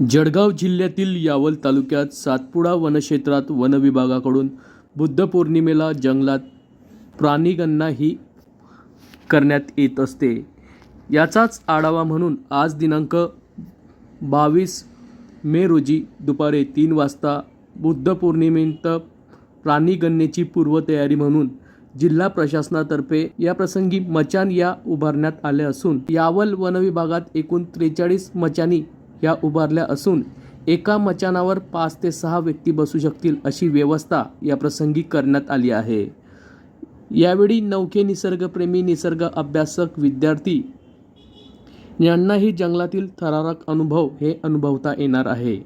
जळगाव जिल्ह्यातील यावल तालुक्यात सातपुडा वनक्षेत्रात वनविभागाकडून बुद्ध पौर्णिमेला जंगलात प्राणीगणना ही करण्यात येत असते. याचाच आढावा म्हणून आज दिनांक बावीस मे रोजी दुपारी तीन वाजता बुद्ध पौर्णिमेनिमित्त प्राणीगणनेची पूर्वतयारी म्हणून जिल्हा प्रशासनातर्फे या प्रसंगी मचान या उभारण्यात आल्या असून यावल वनविभागात एकूण त्रेचाळीस मचानी या उभारल्या असून एका मचानावर पाच ते सहा व्यक्ती बसू शकतील अशी व्यवस्था या प्रसंगी करण्यात आली आहे. यावेळी नौके निसर्गप्रेमी निसर्ग अभ्यासक विद्यार्थी यांनाही जंगलातील थरारक अनुभव हे अनुभवता येणार आहे.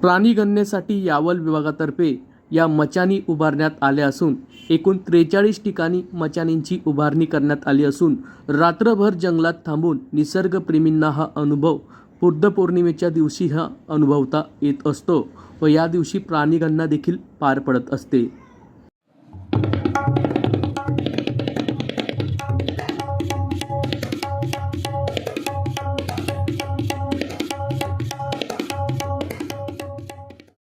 प्राणीगणनेसाठी यावल विभागातर्फे या मचानी उभारण्यात आल्या असून एकूण त्रेचाळीस ठिकाणी मचानींची उभारणी करण्यात आली असून रात्रभर जंगलात थांबून निसर्गप्रेमींना हा अनुभव बुद्ध पौर्णिमेच्या दिवशी हा अनुभवता येत असतो व या दिवशी प्राणीगणना देखील पार पडत असते.